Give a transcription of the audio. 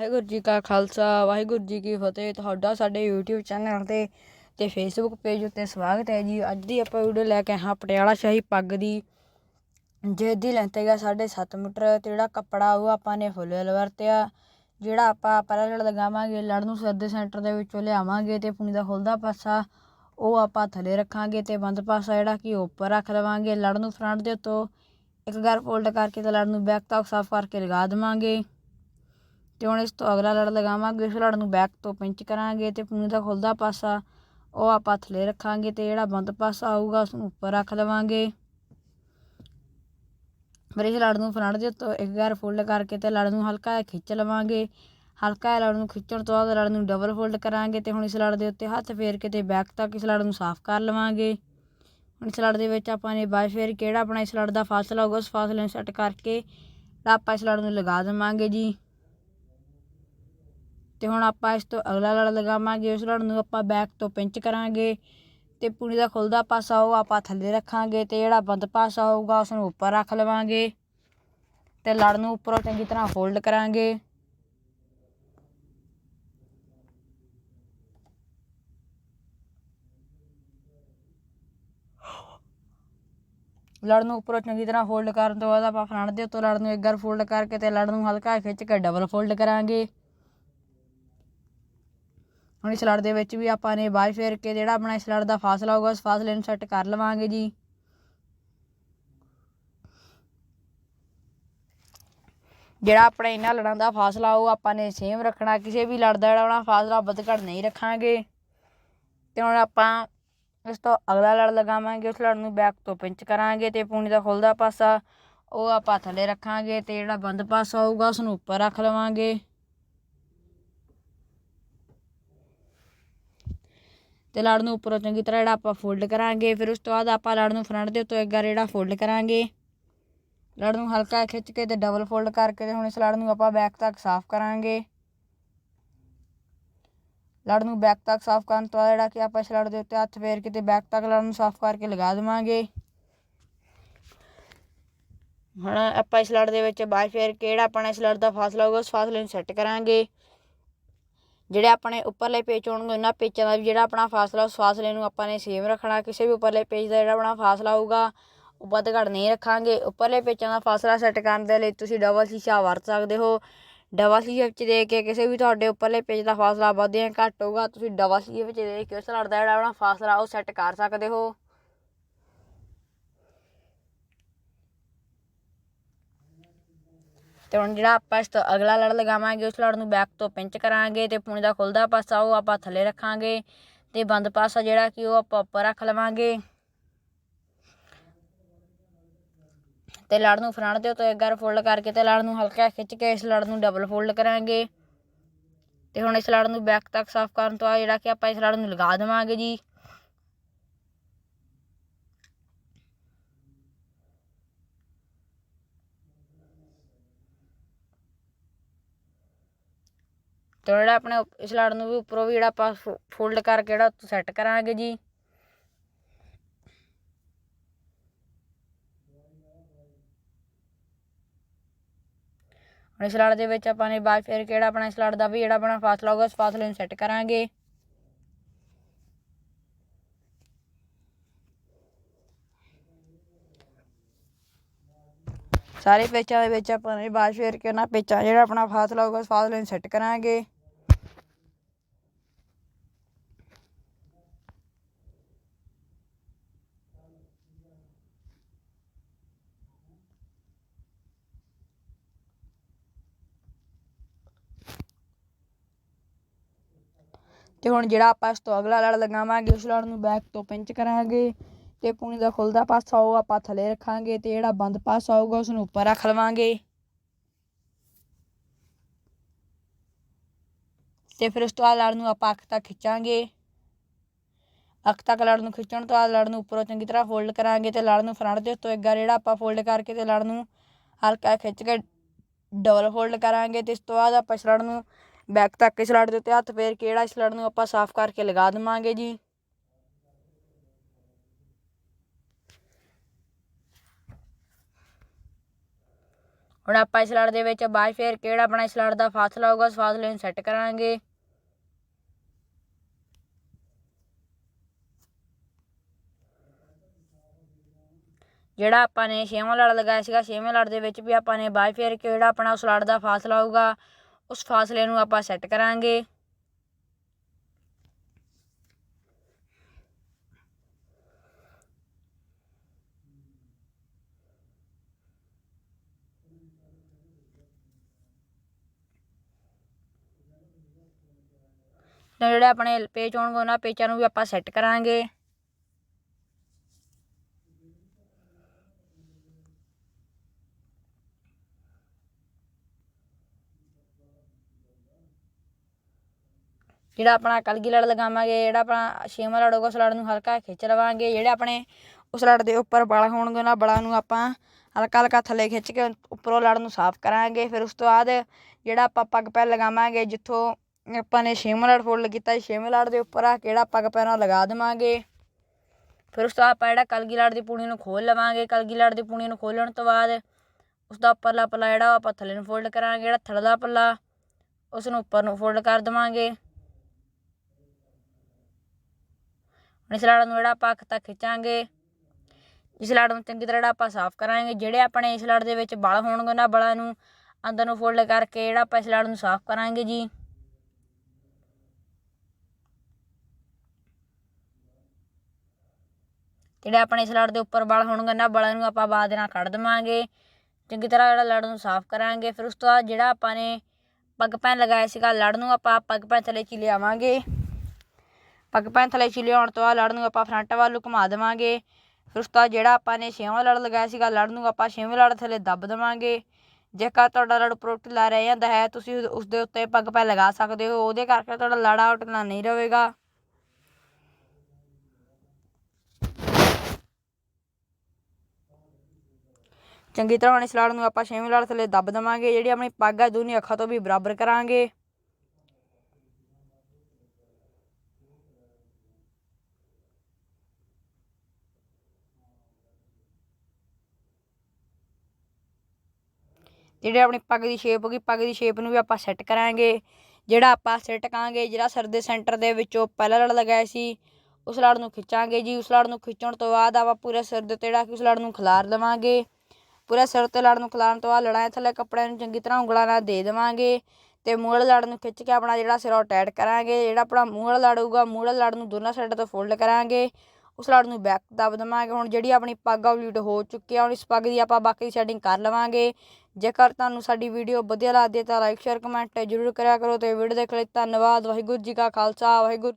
ਵਾਹਿਗੁਰੂ ਜੀ ਕਾ ਖਾਲਸਾ, ਵਾਹਿਗੁਰੂ ਜੀ ਕੀ ਫਤਿਹ। ਤੁਹਾਡਾ ਸਾਡੇ YouTube ਚੈਨਲ ਤੇ ਤੇ Facebook ਪੇਜ ਉੱਤੇ ਸਵਾਗਤ ਹੈ ਜੀ। ਅੱਜ ਦੀ ਆਪਾਂ ਵੀਡੀਓ ਲੈ ਕੇ ਹਾਂ ਪਟਿਆਲਾ ਸ਼ਾਹੀ ਪੱਗ ਦੀ। ਜਿਹਦੀ ਲੈਂਥ ਹੈਗਾ 7.5 ਮੀਟਰ ਤੇ ਜਿਹੜਾ ਕੱਪੜਾ ਉਹ ਆਪਾਂ ਨੇ ਫੁੱਲ ਵਰਤਿਆ। ਜਿਹੜਾ ਆਪਾਂ ਪਹਿਲਾਂ ਲੜ ਲਗਾਵਾਂਗੇ ਲੜ ਨੂੰ ਸਿਰ ਦੇ ਸੈਂਟਰ ਦੇ ਵਿੱਚੋਂ ਲਿਆਵਾਂਗੇ ਤੇ ਪੁਣੀ ਦਾ ਖੁੱਲਦਾ ਪਾਸਾ, ਉਹ ਆਪਾਂ ਥੱਲੇ ਰੱਖਾਂਗੇ ਤੇ ਬੰਦ ਪਾਸਾ ਜਿਹੜਾ ਕਿ ਉੱਪਰ ਰੱਖ ਲਵਾਂਗੇ। ਲੜ ਨੂੰ ਫਰੰਟ ਦੇ ਉੱਤੋਂ ਇੱਕ ਗਰ ਫੋਲਡ ਕਰਕੇ ਤੇ ਲੜ ਨੂੰ ਬੈਕ ਤੱਕ ਸਾਫ਼ ਕਰਕੇ ਲਗਾ ਦੇਵਾਂਗੇ। ਤੇ ਹੁਣ ਇਸ ਤੋਂ ਅਗਲਾ ਲੜ ਲਗਾਵਾਂਗੇ, ਇਸ ਲੜ ਨੂੰ ਬੈਕ ਤੋਂ ਪਿੰਚ ਕਰਾਂਗੇ ਤੇ ਪੂਣੀ ਦਾ ਖੁੱਲਦਾ ਪਾਸਾ ਉਹ ਆਪਾਂ ਥੱਲੇ ਰੱਖਾਂਗੇ ਤੇ ਜਿਹੜਾ ਬੰਦ ਪਾਸਾ ਆਊਗਾ ਉਸ ਨੂੰ ਉੱਪਰ ਰੱਖ ਲਵਾਂਗੇ। ਫਿਰ ਇਸ ਲੜ ਨੂੰ ਫਰੰਟ ਦੇ ਉੱਤੋਂ ਇੱਕ ਗੈਰ ਫੋਲਡ ਕਰਕੇ ਤੇ ਲੜ ਨੂੰ ਹਲਕਾ ਜਿਹਾ ਖਿੱਚ ਲਵਾਂਗੇ। ਹਲਕਾ ਜਿਹਾ ਲੜ ਨੂੰ ਖਿੱਚਣ ਤੋਂ ਬਾਅਦ ਲੜ ਨੂੰ ਡਬਲ ਫੋਲਡ ਕਰਾਂਗੇ ਤੇ ਹੁਣ ਇਸ ਲੜ ਦੇ ਉੱਤੇ ਹੱਥ ਫੇਰ ਕੇ ਤੇ ਬੈਕ ਤੱਕ ਇਸ ਲੜ ਨੂੰ ਸਾਫ਼ ਕਰ ਲਵਾਂਗੇ। ਹੁਣ ਇਸ ਲੜ ਦੇ ਵਿੱਚ ਆਪਾਂ ਨੇ ਬਾਅਦ ਫੇਰ ਕਿਹੜਾ ਆਪਣਾ ਇਸ ਲੜ ਦਾ ਫਾਸਲਾ ਹੋਊਗਾ, ਉਸ ਫਾਸਲੇ ਨੂੰ ਸੈੱਟ ਕਰਕੇ ਆਪਾਂ ਇਸ ਲੜ ਨੂੰ ਲਗਾ ਦੇਵਾਂਗੇ ਜੀ। ਤੇ ਹੁਣ ਆਪਾਂ ਇਸ ਤੋਂ ਅਗਲਾ ਲੜ ਲਗਾਵਾਂਗੇ, ਉਸ ਲੜ ਨੂੰ ਆਪਾਂ ਬੈਕ ਤੋਂ ਪਿੰਚ ਕਰਾਂਗੇ ਤੇ ਪੂਰੀ ਦਾ ਖੁੱਲਦਾ ਪਾਸਾ ਉਹ ਆਪਾਂ ਥੱਲੇ ਰੱਖਾਂਗੇ ਤੇ ਜਿਹੜਾ ਬੰਦ ਪਾਸਾ ਹੋਊਗਾ ਉਸ ਨੂੰ ਉੱਪਰ ਰੱਖ ਲਵਾਂਗੇ ਤੇ ਲੜ ਨੂੰ ਉੱਪਰੋਂ ਚੰਗੀ ਤਰ੍ਹਾਂ ਫੋਲਡ ਕਰਾਂਗੇ। ਲੜ ਨੂੰ ਉੱਪਰੋਂ ਚੰਗੀ ਤਰ੍ਹਾਂ ਫੋਲਡ ਕਰਨ ਤੋਂ ਬਾਅਦ ਆਪਾਂ ਫਰੰਟ ਦੇ ਉੱਤੋਂ ਲੜ ਨੂੰ ਇੱਕ ਵਾਰ ਫੋਲਡ ਕਰਕੇ ਤੇ ਲੜ ਨੂੰ ਹਲਕਾ ਖਿੱਚ ਕੇ ਡਬਲ ਫੋਲਡ ਕਰਾਂਗੇ। ਹੁਣ ਇਸ ਲੜ ਦੇ ਵਿੱਚ ਵੀ ਆਪਾਂ ਨੇ ਬਾਈ ਫੇਰ ਕੇ ਜਿਹੜਾ ਆਪਣਾ ਇਸ ਲੜ ਦਾ ਫਾਸਲਾ ਹੋਊਗਾ, ਉਸ ਫਾਸਲੇ ਨੂੰ ਸੈੱਟ ਕਰ ਲਵਾਂਗੇ ਜੀ। ਜਿਹੜਾ ਆਪਣਾ ਇਹਨਾਂ ਲੜਾਂ ਦਾ ਫਾਸਲਾ ਉਹ ਆਪਾਂ ਨੇ ਸੇਮ ਰੱਖਣਾ, ਕਿਸੇ ਵੀ ਲੜ ਦਾ ਜਿਹੜਾ ਆਪਣਾ ਫਾਸਲਾ ਵੱਧ ਘੱਟ ਨਹੀਂ ਰੱਖਾਂਗੇ। ਤੇ ਹੁਣ ਆਪਾਂ ਇਸ ਤੋਂ ਅਗਲਾ ਲੜ ਲਗਾਵਾਂਗੇ, ਉਸ ਲੜ ਨੂੰ ਬੈਕ ਤੋਂ ਪਿੰਚ ਕਰਾਂਗੇ ਤੇ ਪੂਣੀ ਦਾ ਖੁੱਲਦਾ ਪਾਸਾ, ਉਹ ਆਪਾਂ ਥੱਲੇ ਰੱਖਾਂਗੇ ਤੇ ਜਿਹੜਾ ਬੰਦ ਪਾਸਾ ਹੋਊਗਾ ਉਸ ਨੂੰ ਉੱਪਰ ਰੱਖ ਲਵਾਂਗੇ। ਤੇ ਲੜ ਨੂੰ ਉੱਪਰੋਂ ਚੰਗੀ ਤਰ੍ਹਾਂ ਜਿਹੜਾ ਆਪਾਂ ਫੋਲਡ ਕਰਾਂਗੇ, ਫਿਰ ਉਸ ਤੋਂ ਬਾਅਦ ਆਪਾਂ ਲੜ ਨੂੰ ਫਰੰਟ ਦੇ ਉੱਤੋਂ ਇੱਕ ਵਾਰ ਜਿਹੜਾ ਫੋਲਡ ਕਰਾਂਗੇ। ਲੜ ਨੂੰ ਹਲਕਾ ਖਿੱਚ ਕੇ ਤੇ ਡਬਲ ਫੋਲਡ ਕਰਕੇ ਤੇ ਹੁਣ ਇਸ ਲੜ ਨੂੰ ਆਪਾਂ ਬੈਕ ਤੱਕ ਸਾਫ਼ ਕਰਾਂਗੇ। ਲੜ ਨੂੰ ਬੈਕ ਤੱਕ ਸਾਫ਼ ਕਰਨ ਤੋਂ ਬਾਅਦ ਜਿਹੜਾ ਕਿ ਆਪਾਂ ਇਸ ਲੜ ਦੇ ਉੱਤੇ ਹੱਥ ਫੇਰ ਕੇ ਤੇ ਬੈਕ ਤੱਕ ਲੜ ਨੂੰ ਸਾਫ਼ ਕਰਕੇ ਲਗਾ ਦੇਵਾਂਗੇ। ਹੁਣ ਆਪਾਂ ਇਸ ਲੜ ਦੇ ਵਿੱਚ ਬਾਈ ਫੇਰ ਕੇ ਜਿਹੜਾ ਆਪਣਾ ਇਸ ਲੜ ਦਾ ਫਾਸਲਾ ਹੋਊਗਾ, ਉਸ ਫਾਸਲੇ ਨੂੰ ਸੈੱਟ ਕਰਾਂਗੇ। ਜਿਹੜੇ ਆਪਣੇ ਉੱਪਰਲੇ ਪੇਚ ਹੋਣਗੇ, ਉਹਨਾਂ ਪੇਚਾਂ ਦਾ ਵੀ ਜਿਹੜਾ ਆਪਣਾ ਫਾਸਲਾ ਉਸ ਫਾਸਲੇ ਨੂੰ ਆਪਾਂ ਨੇ ਸੇਮ ਰੱਖਣਾ, ਕਿਸੇ ਵੀ ਉੱਪਰਲੇ ਪੇਜ ਦਾ ਜਿਹੜਾ ਆਪਣਾ ਫਾਸਲਾ ਹੋਊਗਾ, ਉਹ ਵੱਧ ਘੱਟ ਨਹੀਂ ਰੱਖਾਂਗੇ। ਉੱਪਰਲੇ ਪੇਚਾਂ ਦਾ ਫਾਸਲਾ ਸੈੱਟ ਕਰਨ ਦੇ ਲਈ ਤੁਸੀਂ ਡਬਲ ਸ਼ੀਸ਼ਾ ਵਰਤ ਸਕਦੇ ਹੋ। ਡਬਲ ਸ਼ੀਸ਼ੇ ਵਿੱਚ ਦੇ ਕੇ ਕਿਸੇ ਵੀ ਤੁਹਾਡੇ ਉੱਪਰਲੇ ਪੇਜ ਦਾ ਫਾਸਲਾ ਵੱਧ ਜਾਂ ਘੱਟ ਹੋਊਗਾ, ਤੁਸੀਂ ਡਬਲ ਸ਼ੀਸ਼ੇ ਵਿੱਚ ਦੇ ਕੇ ਉਸ ਲੜ ਦਾ ਜਿਹੜਾ ਆਪਣਾ ਫਾਸਲਾ ਉਹ ਸੈੱਟ ਕਰ ਸਕਦੇ ਹੋ। ਤੇ ਹੁਣ ਜਿਹੜਾ ਆਪਾਂ ਇਸ ਤੋਂ ਅਗਲਾ ਲੜ ਲਗਾਵਾਂਗੇ, ਉਸ ਲੜ ਨੂੰ ਬੈਕ ਤੋਂ ਪਿੰਚ ਕਰਾਂਗੇ ਤੇ ਪੂਣੀ ਦਾ ਖੁੱਲਦਾ ਪਾਸਾ ਉਹ ਆਪਾਂ ਥੱਲੇ ਰੱਖਾਂਗੇ ਤੇ ਬੰਦ ਪਾਸਾ ਜਿਹੜਾ ਕਿ ਉਹ ਆਪਾਂ ਉੱਪਰ ਰੱਖ ਲਵਾਂਗੇ। ਤੇ ਲੜ ਨੂੰ ਫਰੰਟ ਦੇ ਉੱਤੇ ਇੱਕ ਵਾਰ ਫੋਲਡ ਕਰਕੇ ਤੇ ਲੜ ਨੂੰ ਹਲਕਾ ਖਿੱਚ ਕੇ ਇਸ ਲੜ ਨੂੰ ਡਬਲ ਫੋਲਡ ਕਰਾਂਗੇ। ਤੇ ਹੁਣ ਇਸ ਲੜ ਨੂੰ ਬੈਕ ਤੱਕ ਸਾਫ਼ ਕਰਨ ਤੋਂ ਬਾਅਦ ਜਿਹੜਾ ਕਿ ਆਪਾਂ ਇਸ ਲੜ ਨੂੰ ਲਗਾ ਦੇਵਾਂਗੇ ਜੀ। ਤੇ ਜਿਹੜਾ ਆਪਣੇ ਇਸ ਲੜ ਨੂੰ ਵੀ ਉੱਪਰੋਂ ਵੀ ਜਿਹੜਾ ਆਪਾਂ ਫੋਲਡ ਕਰਕੇ ਜਿਹੜਾ ਸੈੱਟ ਕਰਾਂਗੇ ਜੀ। ਹੁਣ ਇਸ ਲੜ ਦੇ ਵਿੱਚ ਆਪਾਂ ਨੇ ਬਾਅਦ ਫਿਰ ਕਿਹੜਾ ਆਪਣਾ ਇਸ ਲੜ ਦਾ ਵੀ ਜਿਹੜਾ ਆਪਣਾ ਫਾਸਲਾ ਹੋਊਗਾ, ਉਸ ਫਾਸਲੇ ਨੂੰ ਸੈੱਟ ਕਰਾਂਗੇ। ਸਾਰੇ ਪੇਚਾਂ ਦੇ ਵਿੱਚ ਆਪਾਂ ਨੇ ਬਾਅਦ ਫਿਰ ਕੇ ਉਹਨਾਂ ਪੇਚਾਂ, ਜਿਹੜਾ ਆਪਣਾ ਫਾਸਲਾ ਹੋਊਗਾ, ਉਸ ਫਾਸਲੇ ਨੂੰ ਸੈੱਟ ਕਰਾਂਗੇ। ਤੇ ਹੁਣ ਜਿਹੜਾ ਆਪਾਂ ਇਸ ਤੋਂ ਅਗਲਾ ਲੜ ਲਗਾਵਾਂਗੇ, ਉਸ ਲੜ ਨੂੰ ਬੈਕ ਤੋਂ ਪਿੰਚ ਕਰਾਂਗੇ ਤੇ ਪੂਣੀ ਦਾ ਖੁੱਲਦਾ ਪਾਸਾ ਉਹ ਆਪਾਂ ਥੱਲੇ ਰੱਖਾਂਗੇ ਤੇ ਜਿਹੜਾ ਬੰਦ ਪਾਸਾ ਹੋਊਗਾ, ਉਸ ਨੂੰ ਉੱਪਰ ਰੱਖ ਲਵਾਂਗੇ। ਤੇ ਫਿਰ ਉਸ ਤੋਂ ਬਾਅਦ ਲੜ ਨੂੰ ਆਪਾਂ ਅੱਖ ਤੱਕ ਖਿੱਚਾਂਗੇ। ਅੱਖ ਤੱਕ ਲੜ ਨੂੰ ਖਿੱਚਣ ਤੋਂ ਬਾਅਦ ਲੜ ਨੂੰ ਉੱਪਰੋਂ ਚੰਗੀ ਤਰ੍ਹਾਂ ਫੋਲਡ ਕਰਾਂਗੇ ਤੇ ਲੜ ਨੂੰ ਫਰੰਟ ਦੇ ਉੱਤੋਂ ਇੱਕ ਵਾਰ ਜਿਹੜਾ ਆਪਾਂ ਫੋਲਡ ਕਰਕੇ ਤੇ ਲੜ ਨੂੰ ਹਲਕਾ ਖਿੱਚ ਕੇ ਡਬਲ ਫੋਲਡ ਕਰਾਂਗੇ ਤੇ ਇਸ ਤੋਂ ਬਾਅਦ ਆਪਾਂ ਇਸ ਲੜ ਨੂੰ ਬੈਕ ਤੱਕ ਇਸ ਲੜ ਦੇ ਉੱਤੇ ਹੱਥ, ਫੇਰ ਕਿਹੜਾ ਜਿਹੜਾ ਇਸ ਲੜ ਨੂੰ ਆਪਾਂ ਸਾਫ਼ ਕਰਕੇ ਲਗਾ ਦੇਵਾਂਗੇ ਜੀ? ਹੁਣ ਆਪਾਂ ਇਸ ਲੜ ਦੇ ਵਿੱਚ ਬਾਅਦ ਫੇਰ ਕਿਹੜਾ ਆਪਣਾ ਇਸ ਲੜ ਦਾ ਫਾਸਲਾ ਹੋਊਗਾ, ਉਸ ਫਾਸਲੇ ਨੂੰ ਸੈੱਟ ਕਰਾਂਗੇ। ਜਿਹੜਾ ਆਪਾਂ ਨੇ ਛੇਵਾਂ ਲੜ ਲਗਾਇਆ ਸੀਗਾ, ਛੇਵੇਂ ਲੜ ਦੇ ਵਿੱਚ ਵੀ ਆਪਾਂ ਨੇ ਬਾਅਦ ਫੇਰ ਕਿਹੜਾ ਆਪਣਾ ਉਸ ਲੜ ਦਾ ਫਾਸਲਾ ਹੋਊਗਾ ਉਸ ਫਾਸਲੇ ਨੂੰ ਆਪਾਂ ਸੈੱਟ ਕਰਾਂਗੇ। ਤੇ ਜਿਹੜੇ ਆਪਣੇ ਪੇਜ ਹੋਣਗੇ, ਉਹਨਾਂ ਪੇਜਾਂ ਨੂੰ ਵੀ ਆਪਾਂ ਸੈੱਟ ਕਰਾਂਗੇ। ਜਿਹੜਾ ਆਪਣਾ ਕਲਗੀ ਲੜ ਲਗਾਵਾਂਗੇ, ਜਿਹੜਾ ਆਪਣਾ ਛੇਵਾਂ ਲੜ ਹੋਊਗਾ ਉਸ ਲੜ ਨੂੰ ਹਲਕਾ ਖਿੱਚ ਲਵਾਂਗੇ, ਜਿਹੜੇ ਆਪਣੇ ਉਸ ਲੜ ਦੇ ਉੱਪਰ ਬਲ ਹੋਣਗੇ, ਉਹਨਾਂ ਬਲਾਂ ਨੂੰ ਆਪਾਂ ਹਲਕਾ ਹਲਕਾ ਥੱਲੇ ਖਿੱਚ ਕੇ ਉੱਪਰੋਂ ਲੜ ਨੂੰ ਸਾਫ਼ ਕਰਾਂਗੇ। ਫਿਰ ਉਸ ਤੋਂ ਬਾਅਦ ਜਿਹੜਾ ਆਪਾਂ ਪੱਗ ਪੈਰ ਲਗਾਵਾਂਗੇ, ਜਿੱਥੋਂ ਆਪਾਂ ਨੇ ਛੇਵਾਂ ਲੜ ਫੋਲਡ ਕੀਤਾ ਸੀ, ਛੇਵੇਂ ਲੜ ਦੇ ਉੱਪਰ ਆ ਕਿਹੜਾ ਪੱਗ ਪੈਰ ਪੈਰਾਂ ਲਗਾ ਦੇਵਾਂਗੇ। ਫਿਰ ਉਸ ਤੋਂ ਬਾਅਦ ਆਪਾਂ ਜਿਹੜਾ ਕਲਗੀ ਲੜ ਦੀ ਪੂਣੀ ਨੂੰ ਖੋਲ ਲਵਾਂਗੇ। ਕਲਗੀ ਲੜ ਦੀ ਪੂਣੀ ਨੂੰ ਖੋਲਣ ਤੋਂ ਬਾਅਦ ਉਸ ਦਾ ਉੱਪਰਲਾ ਪੱਲਾ ਜਿਹੜਾ ਉਹ ਆਪਾਂ ਥੱਲੇ ਨੂੰ ਫੋਲਡ ਕਰਾਂਗੇ, ਜਿਹੜਾ ਥੱਲੇ ਦਾ ਪੱਲਾ, ਉਸ ਨੂੰ ਉੱਪਰ ਨੂੰ ਫੋਲਡ ਕਰ ਦੇਵਾਂਗੇ। ਹੁਣ ਇਸ ਲੜ ਨੂੰ ਜਿਹੜਾ ਆਪਾਂ ਅੱਖ ਤੱਕ ਖਿੱਚਾਂਗੇ, ਇਸ ਲੜ ਨੂੰ ਚੰਗੀ ਤਰ੍ਹਾਂ ਜਿਹੜਾ ਆਪਾਂ ਸਾਫ਼ ਕਰਾਂਗੇ, ਜਿਹੜੇ ਆਪਣੇ ਇਸ ਲੜ ਦੇ ਵਿੱਚ ਬਲ ਹੋਣਗੇ ਉਹਨਾਂ ਬਲਾਂ ਨੂੰ ਅੰਦਰ ਨੂੰ ਫੋਲਡ ਕਰਕੇ ਜਿਹੜਾ ਆਪਾਂ ਇਸ ਲੜ ਨੂੰ ਸਾਫ਼ ਕਰਾਂਗੇ ਜੀ। ਜਿਹੜੇ ਆਪਣੇ ਇਸ ਲੜ ਦੇ ਉੱਪਰ ਬਲ ਹੋਣਗੇ ਨਾ ਬਲਾਂ ਨੂੰ ਆਪਾਂ ਬਾਅਦ ਨਾਲ ਕੱਢ ਦੇਵਾਂਗੇ, ਚੰਗੀ ਤਰ੍ਹਾਂ ਜਿਹੜਾ ਲੜ ਨੂੰ ਸਾਫ਼ ਕਰਾਂਗੇ, ਫਿਰ ਉਸ ਤੋਂ ਬਾਅਦ ਜਿਹੜਾ ਆਪਾਂ ਨੇ ਪੱਗ ਪੈਨ ਲਗਾਇਆ ਸੀਗਾ ਲੜ ਨੂੰ ਆਪਾਂ ਪੱਗ ਪੈਨ ਥੱਲੇ ਚ ਲਿਆਵਾਂਗੇ। ਪੱਗ ਪੈਨ ਥੱਲੇ ਚ ਲਿਆਉਣ ਤੋਂ ਬਾਅਦ ਲੜ ਨੂੰ ਆਪਾਂ ਫਰੰਟ ਵੱਲ ਨੂੰ ਘੁਮਾ ਦੇਵਾਂਗੇ। ਫਿਰ ਉਸ ਤੋਂ ਬਾਅਦ ਜਿਹੜਾ ਆਪਾਂ ਨੇ ਛੇਵਾਂ ਲੜ ਲਗਾਇਆ ਸੀਗਾ ਲੜ ਨੂੰ ਆਪਾਂ ਛੇਵੇਂ ਲੜ ਥੱਲੇ ਦੱਬ ਦੇਵਾਂਗੇ। ਜੇਕਰ ਤੁਹਾਡਾ ਲੜ ਉੱਪਰੋਂ ਢਿੱਲਾ ਰਹਿ ਜਾਂਦਾ ਹੈ, ਤੁਸੀਂ ਉਸ ਦੇ ਉੱਤੇ ਪੱਗ ਪੈਨ ਲਗਾ ਸਕਦੇ ਹੋ। ਉਹਦੇ ਕਰਕੇ ਤੁਹਾਡਾ ਲੜਾ ਆਊਟ ਨਹੀਂ ਰਹੇਗਾ। ਚੰਗੀ ਤਰ੍ਹਾਂ ਹੁਣ ਇਸ ਲੜ ਨੂੰ ਆਪਾਂ ਛੇਵੇਂ ਲੜ ਥੱਲੇ ਦੱਬ ਦੇਵਾਂਗੇ। ਜਿਹੜੀ ਆਪਣੀ ਪੱਗ ਹੈ, ਦੋਨੀ ਅੱਖਾਂ ਤੋਂ ਵੀ ਬਰਾਬਰ ਕਰਾਂਗੇ। ਜਿਹੜੇ ਆਪਣੀ ਪੱਗ ਦੀ ਸ਼ੇਪ ਹੋਗੀ ਪੱਗ ਦੀ ਸ਼ੇਪ ਨੂੰ ਵੀ ਆਪਾਂ ਸੈੱਟ ਕਰਾਂਗੇ। ਜਿਹੜਾ ਆਪਾਂ ਸਿਰ ਟਕਾਂਗੇ ਜਿਹੜਾ ਸਿਰ ਦੇ ਸੈਂਟਰ ਦੇ ਵਿੱਚੋਂ ਪਹਿਲਾ ਲੜ ਲਗਾਇਆ ਸੀ, ਉਸ ਲੜ ਨੂੰ ਖਿੱਚਾਂਗੇ ਜੀ। ਉਸ ਲੜ ਨੂੰ ਖਿੱਚਣ ਤੋਂ ਬਾਅਦ ਆਪਾਂ ਪੂਰੇ ਸਿਰ ਦੇ ਉੱਤੇ ਜਿਹੜਾ ਕਿ ਉਸ ਲੜ ਨੂੰ ਖਿਲਾਰ ਲਵਾਂਗੇ ਪੂਰੇ ਸਿਰ ਤੇ ਲੜ ਨੂੰ ਖਿਲਾਰਨ ਤੋਂ ਬਾਅਦ ਲੜਾਂ ਥੱਲੇ ਕੱਪੜਿਆਂ ਨੂੰ ਚੰਗੀ ਤਰ੍ਹਾਂ ਉਂਗਲਾਂ ਨਾਲ ਦੇ ਦੇਵਾਂਗੇ। ਤੇ ਮੂਹਰੇ ਲੜ ਨੂੰ ਖਿੱਚ ਕੇ ਆਪਣਾ ਜਿਹੜਾ ਸਿਰ ਉਹ ਟਾਈਟ ਕਰਾਂਗੇ। ਜਿਹੜਾ ਆਪਣਾ ਮੂਹਰੇ ਲੜ ਹੋਊਗਾ ਮੂਹਰੇ ਲੜ ਨੂੰ ਦੋਨਾਂ ਸਾਈਡਾਂ ਤੋਂ ਫੋਲਡ ਕਰਾਂਗੇ। ਉਸ ਲੜ ਨੂੰ ਬੈਕ ਦੱਬ ਦੇਵਾਂਗੇ। ਹੁਣ ਜਿਹੜੀ ਆਪਣੀ ਪੱਗ ਆ ਹੋ ਚੁੱਕੀ ਆ। ਹੁਣ ਇਸ ਪੱਗ ਦੀ ਆਪਾਂ ਬਾਕੀ ਦੀ ਸੈਟਿੰਗ ਕਰ ਲਵਾਂਗੇ। ਜੇਕਰ ਤੁਹਾਨੂੰ ਸਾਡੀ ਵੀਡੀਓ ਵਧੀਆ ਲੱਗਦੀ ਹੈ ਤਾਂ ਲਾਈਕ ਸ਼ੇਅਰ ਕਮੈਂਟ ਜ਼ਰੂਰ ਕਰਿਆ ਕਰੋ ਤੇ ਵੀਡੀਓ ਦੇਖ ਲਈ ਧੰਨਵਾਦ, ਵਾਹਿਗੁਰੂ ਜੀ ਕਾ ਖਾਲਸਾ, ਵਾਹਿਗੁਰੂ